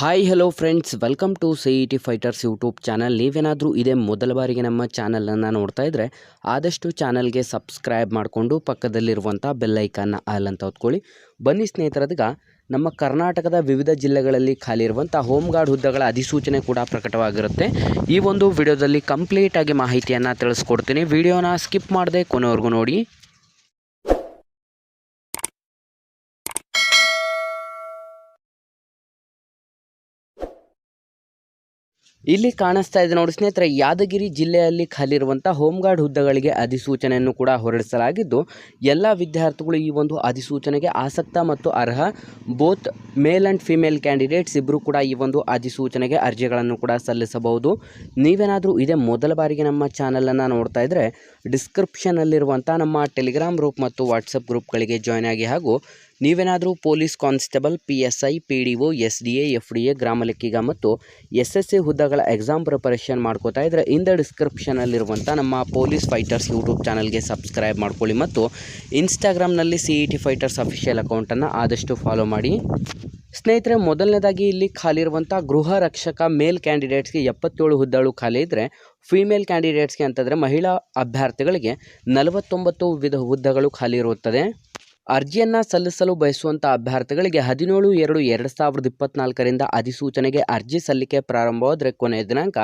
Hi hello friends welcome to C E T fighters YouTube channel ನೀವೇನಾದರೂ ಇದೇ ಮೊದಲ ಬಾರಿಗೆ ನಮ್ಮ ಚಾನಲನ್ನು ನೋಡ್ತಾ ಇದ್ದರೆ ಆದಷ್ಟು ಚಾನಲ್ಗೆ ಸಬ್ಸ್ಕ್ರೈಬ್ ಮಾಡಿಕೊಂಡು ಪಕ್ಕದಲ್ಲಿರುವಂಥ ಬೆಲ್ಲೈಕನ್ನ ಆಲ್ ಅಂತ ಹೊತ್ಕೊಳ್ಳಿ. ಬನ್ನಿ ಸ್ನೇಹಿತರದೀಗ, ನಮ್ಮ ಕರ್ನಾಟಕದ ವಿವಿಧ ಜಿಲ್ಲೆಗಳಲ್ಲಿ ಖಾಲಿ ಇರುವಂಥ ಹೋಮ್ ಗಾರ್ಡ್ ಹುದ್ದೆಗಳ ಅಧಿಸೂಚನೆ ಕೂಡ ಪ್ರಕಟವಾಗಿರುತ್ತೆ. ಈ ಒಂದು ವಿಡಿಯೋದಲ್ಲಿ ಕಂಪ್ಲೀಟಾಗಿ ಮಾಹಿತಿಯನ್ನು ತಿಳಿಸ್ಕೊಡ್ತೀನಿ. ವಿಡಿಯೋನ ಸ್ಕಿಪ್ ಮಾಡದೆ ಕೊನೆವರೆಗೂ ನೋಡಿ. ಇಲ್ಲಿ ಕಾಣಿಸ್ತಾ ಇದೆ ನೋಡಿ ಸ್ನೇಹಿತರೆ, ಯಾದಗಿರಿ ಜಿಲ್ಲೆಯಲ್ಲಿ ಖಾಲಿರುವಂಥ ಹೋಮ್ ಗಾರ್ಡ್ ಹುದ್ದೆಗಳಿಗೆ ಅಧಿಸೂಚನೆಯನ್ನು ಕೂಡ ಹೊರಡಿಸಲಾಗಿದ್ದು, ಎಲ್ಲ ವಿದ್ಯಾರ್ಥಿಗಳು ಈ ಒಂದು ಅಧಿಸೂಚನೆಗೆ ಆಸಕ್ತ ಮತ್ತು ಅರ್ಹ, both male and female candidates ಇಬ್ಬರು ಕೂಡ ಈ ಒಂದು ಅಧಿಸೂಚನೆಗೆ ಅರ್ಜಿಗಳನ್ನು ಕೂಡ ಸಲ್ಲಿಸಬಹುದು. ನೀವೇನಾದರೂ ಇದೇ ಮೊದಲ ಬಾರಿಗೆ ನಮ್ಮ ಚಾನಲನ್ನು ನೋಡ್ತಾ ಇದ್ದರೆ ಡಿಸ್ಕ್ರಿಪ್ಷನಲ್ಲಿರುವಂಥ ನಮ್ಮ ಟೆಲಿಗ್ರಾಮ್ ಗ್ರೂಪ್ ಮತ್ತು ವಾಟ್ಸಪ್ ಗ್ರೂಪ್ಗಳಿಗೆ ಜಾಯ್ನ್ ಆಗಿ ಹಾಗೂ ನೀವೇನಾದರೂ police constable, P S I, P D O, S D A, F D A, ಗ್ರಾಮ ಲೆಕ್ಕಿಗ ಮತ್ತು ಎಸ್ ಎಸ್ ಸಿ ಹುದ್ದೆಗಳ ಎಕ್ಸಾಮ್ ಪ್ರಿಪರೇಷನ್ ಮಾಡ್ಕೋತಾ ಇದ್ದರೆ ಇಂದ ಡಿಸ್ಕ್ರಿಪ್ಷನಲ್ಲಿರುವಂಥ ನಮ್ಮ ಪೊಲೀಸ್ ಫೈಟರ್ಸ್ ಯೂಟ್ಯೂಬ್ ಚಾನಲ್ಗೆ ಸಬ್ಸ್ಕ್ರೈಬ್ ಮಾಡ್ಕೊಳ್ಳಿ ಮತ್ತು ಇನ್ಸ್ಟಾಗ್ರಾಮ್ನಲ್ಲಿ C E T fighters official ಅಕೌಂಟನ್ನು ಆದಷ್ಟು ಫಾಲೋ ಮಾಡಿ. ಸ್ನೇಹಿತರೆ, ಮೊದಲನೇದಾಗಿ ಇಲ್ಲಿ ಖಾಲಿ ಇರುವಂಥ ಗೃಹ ರಕ್ಷಕ ಮೇಲ್ ಕ್ಯಾಂಡಿಡೇಟ್ಸ್ಗೆ ಎಪ್ಪತ್ತೇಳು ಹುದ್ದೆಗಳು ಖಾಲಿ ಇದ್ದರೆ ಫೀಮೇಲ್ ಕ್ಯಾಂಡಿಡೇಟ್ಸ್ಗೆ ಅಂತಂದರೆ ಮಹಿಳಾ ಅಭ್ಯರ್ಥಿಗಳಿಗೆ ನಲವತ್ತೊಂಬತ್ತು ವಿಧ ಹುದ್ದೆಗಳು ಖಾಲಿ ಇರುತ್ತದೆ. ಅರ್ಜಿಯನ್ನು ಸಲ್ಲಿಸಲು ಬಯಸುವಂಥ ಅಭ್ಯರ್ಥಿಗಳಿಗೆ ಹದಿನೇಳು ಎರಡು ಎರಡು ಸಾವಿರದ ಇಪ್ಪತ್ನಾಲ್ಕರಿಂದ ಅಧಿಸೂಚನೆಗೆ ಅರ್ಜಿ ಸಲ್ಲಿಕೆ ಪ್ರಾರಂಭವಾದರೆ ಕೊನೆಯ ದಿನಾಂಕ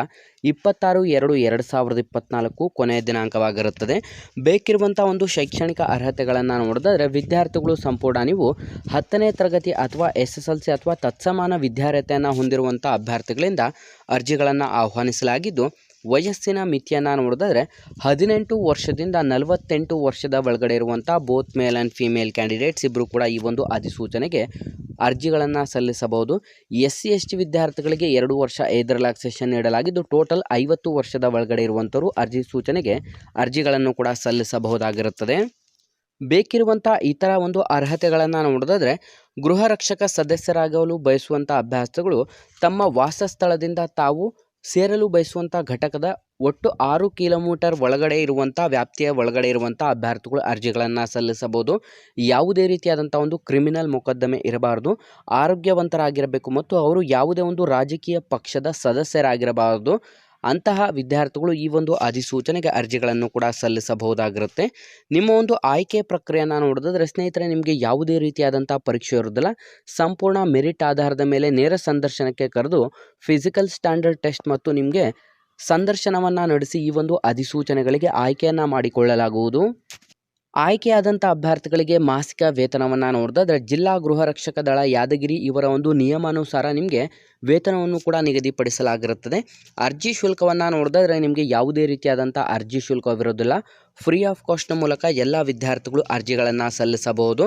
ಇಪ್ಪತ್ತಾರು ಎರಡು ಎರಡು ಸಾವಿರದ ಇಪ್ಪತ್ನಾಲ್ಕು ಕೊನೆಯ ದಿನಾಂಕವಾಗಿರುತ್ತದೆ. ಬೇಕಿರುವಂಥ ಒಂದು ಶೈಕ್ಷಣಿಕ ಅರ್ಹತೆಗಳನ್ನು ನೋಡಿದ್ರೆ ವಿದ್ಯಾರ್ಥಿಗಳು ಸಂಪೂರ್ಣ ನೀವು ಹತ್ತನೇ ತರಗತಿ ಅಥವಾ ಎಸ್ ಎಸ್ ಎಲ್ ಸಿ ಅಥವಾ ತತ್ಸಮಾನ ವಿದ್ಯಾರ್ಹತೆಯನ್ನು ಹೊಂದಿರುವಂಥ ಅಭ್ಯರ್ಥಿಗಳಿಂದ ಅರ್ಜಿಗಳನ್ನು ಆಹ್ವಾನಿಸಲಾಗಿದ್ದು ವಯಸ್ಸಿನ ಮಿತಿಯನ್ನು ನೋಡಿದ್ರೆ ಹದಿನೆಂಟು ವರ್ಷದಿಂದ ನಲವತ್ತೆಂಟು ವರ್ಷದ ಒಳಗಡೆ ಇರುವಂಥ both male and female candidates ಇಬ್ಬರು ಕೂಡ ಈ ಒಂದು ಅಧಿಸೂಚನೆಗೆ ಅರ್ಜಿಗಳನ್ನು ಸಲ್ಲಿಸಬಹುದು. ಎಸ್ ಸಿ ಎಸ್ ಟಿ ವಿದ್ಯಾರ್ಥಿಗಳಿಗೆ ಎರಡು ವರ್ಷ ಐದು ರಿಲ್ಯಾಕ್ಸೇಷನ್ ನೀಡಲಾಗಿದ್ದು ಟೋಟಲ್ ಐವತ್ತು ವರ್ಷದ ಒಳಗಡೆ ಇರುವಂಥವರು ಅರ್ಜಿ ಸೂಚನೆಗೆ ಅರ್ಜಿಗಳನ್ನು ಕೂಡ ಸಲ್ಲಿಸಬಹುದಾಗಿರುತ್ತದೆ. ಬೇಕಿರುವಂಥ ಇತರ ಒಂದು ಅರ್ಹತೆಗಳನ್ನು ನೋಡೋದಾದರೆ ಗೃಹ ರಕ್ಷಕ ಸದಸ್ಯರಾಗಲು ಬಯಸುವಂಥ ಅಭ್ಯಾಸಗಳು ತಮ್ಮ ವಾಸಸ್ಥಳದಿಂದ ತಾವು ಸೇರಲು ಬಯಸುವಂಥ ಘಟಕದ ಒಟ್ಟು ಆರು ಕಿಲೋಮೀಟರ್ ಒಳಗಡೆ ಇರುವಂಥ ವ್ಯಾಪ್ತಿಯ ಒಳಗಡೆ ಇರುವಂಥ ಅಭ್ಯರ್ಥಿಗಳು ಅರ್ಜಿಗಳನ್ನು ಸಲ್ಲಿಸಬಹುದು. ಯಾವುದೇ ರೀತಿಯಾದಂಥ ಒಂದು ಕ್ರಿಮಿನಲ್ ಮೊಕದ್ದಮೆ ಇರಬಾರ್ದು. ಆರೋಗ್ಯವಂತರಾಗಿರಬೇಕು ಮತ್ತು ಅವರು ಯಾವುದೇ ಒಂದು ರಾಜಕೀಯ ಪಕ್ಷದ ಸದಸ್ಯರಾಗಿರಬಾರದು. ಅಂತಹ ವಿದ್ಯಾರ್ಥಿಗಳು ಈ ಒಂದು ಅಧಿಸೂಚನೆಗೆ ಅರ್ಜಿಗಳನ್ನು ಕೂಡ ಸಲ್ಲಿಸಬಹುದಾಗಿರುತ್ತೆ. ನಿಮ್ಮ ಒಂದು ಆಯ್ಕೆ ಪ್ರಕ್ರಿಯೆಯನ್ನು ನೋಡಿದ್ರೆ ಸ್ನೇಹಿತರೆ, ನಿಮಗೆ ಯಾವುದೇ ರೀತಿಯಾದಂಥ ಪರೀಕ್ಷೆ ಇರೋದಿಲ್ಲ. ಸಂಪೂರ್ಣ ಮೆರಿಟ್ ಆಧಾರದ ಮೇಲೆ ನೇರ ಸಂದರ್ಶನಕ್ಕೆ ಕರೆದು ಫಿಸಿಕಲ್ ಸ್ಟ್ಯಾಂಡರ್ಡ್ ಟೆಸ್ಟ್ ಮತ್ತು ನಿಮಗೆ ಸಂದರ್ಶನವನ್ನು ನಡೆಸಿ ಈ ಒಂದು ಅಧಿಸೂಚನೆಗಳಿಗೆ ಆಯ್ಕೆಯನ್ನು ಮಾಡಿಕೊಳ್ಳಲಾಗುವುದು. ಆಯ್ಕೆಯಾದಂಥ ಅಭ್ಯರ್ಥಿಗಳಿಗೆ ಮಾಸಿಕ ವೇತನವನ್ನು ನೋಡಿದ್ರೆ ಜಿಲ್ಲಾ ಗೃಹ ರಕ್ಷಕ ದಳ ಯಾದಗಿರಿ ಇವರ ಒಂದು ನಿಯಮಾನುಸಾರ ನಿಮಗೆ ವೇತನವನ್ನು ಕೂಡ ನಿಗದಿಪಡಿಸಲಾಗಿರುತ್ತದೆ. ಅರ್ಜಿ ಶುಲ್ಕವನ್ನು ನೋಡಿದ್ರೆ ನಿಮಗೆ ಯಾವುದೇ ರೀತಿಯಾದಂಥ ಅರ್ಜಿ ಶುಲ್ಕವಿರೋದಿಲ್ಲ. ಫ್ರೀ ಆಫ್ ಕಾಸ್ಟ್ನ ಮೂಲಕ ಎಲ್ಲ ವಿದ್ಯಾರ್ಥಿಗಳು ಅರ್ಜಿಗಳನ್ನು ಸಲ್ಲಿಸಬಹುದು.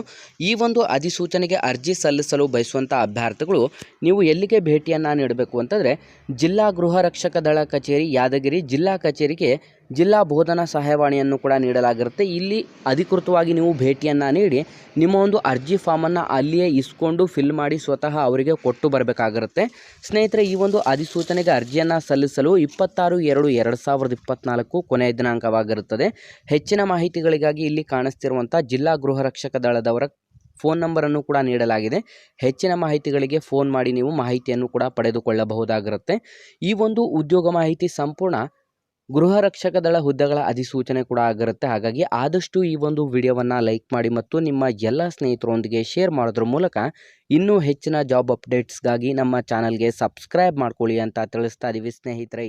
ಈ ಒಂದು ಅಧಿಸೂಚನೆಗೆ ಅರ್ಜಿ ಸಲ್ಲಿಸಲು ಬಯಸುವಂಥ ಅಭ್ಯರ್ಥಿಗಳು ನೀವು ಎಲ್ಲಿಗೆ ಭೇಟಿಯನ್ನು ನೀಡಬೇಕು ಅಂತಂದರೆ ಜಿಲ್ಲಾ ಗೃಹ ರಕ್ಷಕ ದಳ ಕಚೇರಿ, ಯಾದಗಿರಿ ಜಿಲ್ಲಾ ಕಚೇರಿಗೆ ಜಿಲ್ಲಾ ಬೋಧನಾ ಸಹಾಯವಾಣಿಯನ್ನು ಕೂಡ ನೀಡಲಾಗಿರುತ್ತೆ. ಇಲ್ಲಿ ಅಧಿಕೃತವಾಗಿ ನೀವು ಭೇಟಿಯನ್ನು ನೀಡಿ ನಿಮ್ಮ ಒಂದು ಅರ್ಜಿ ಫಾರ್ಮನ್ನು ಅಲ್ಲಿಯೇ ಇಸ್ಕೊಂಡು ಫಿಲ್ ಮಾಡಿ ಸ್ವತಃ ಅವರಿಗೆ ಕೊಟ್ಟು ಬರಬೇಕಾಗಿರುತ್ತೆ. ಸ್ನೇಹಿತರೆ, ಈ ಒಂದು ಅಧಿಸೂಚನೆಗೆ ಅರ್ಜಿಯನ್ನು ಸಲ್ಲಿಸಲು ಇಪ್ಪತ್ತಾರು ಎರಡು ಎರಡು ಸಾವಿರದ ಇಪ್ಪತ್ನಾಲ್ಕು ಕೊನೆಯ ದಿನಾಂಕವಾಗಿರುತ್ತದೆ. ಹೆಚ್ಚಿನ ಮಾಹಿತಿಗಳಿಗಾಗಿ ಇಲ್ಲಿ ಕಾಣಿಸ್ತಿರುವಂಥ ಜಿಲ್ಲಾ ಗೃಹ ರಕ್ಷಕ ದಳದವರ ಫೋನ್ ನಂಬರನ್ನು ಕೂಡ ನೀಡಲಾಗಿದೆ. ಹೆಚ್ಚಿನ ಮಾಹಿತಿಗಳಿಗೆ ಫೋನ್ ಮಾಡಿ ನೀವು ಮಾಹಿತಿಯನ್ನು ಕೂಡ ಪಡೆದುಕೊಳ್ಳಬಹುದಾಗಿರುತ್ತೆ. ಈ ಒಂದು ಉದ್ಯೋಗ ಮಾಹಿತಿ ಸಂಪೂರ್ಣ ಗೃಹ ರಕ್ಷಕ ದಳ ಹುದ್ದೆಗಳ ಅಧಿಸೂಚನೆ ಕೂಡ ಆಗಿರುತ್ತೆ. ಹಾಗಾಗಿ ಆದಷ್ಟು ಈ ಒಂದು ವಿಡಿಯೋವನ್ನು ಲೈಕ್ ಮಾಡಿ ಮತ್ತು ನಿಮ್ಮ ಎಲ್ಲ ಸ್ನೇಹಿತರೊಂದಿಗೆ ಶೇರ್ ಮಾಡೋದ್ರ ಮೂಲಕ ಇನ್ನೂ ಹೆಚ್ಚಿನ ಜಾಬ್ ಅಪ್ಡೇಟ್ಸ್ಗಾಗಿ ನಮ್ಮ ಚಾನಲ್ಗೆ ಸಬ್ಸ್ಕ್ರೈಬ್ ಮಾಡ್ಕೊಳ್ಳಿ ಅಂತ ತಿಳಿಸ್ತಾ ಇದ್ದೀವಿ ಸ್ನೇಹಿತರೆ.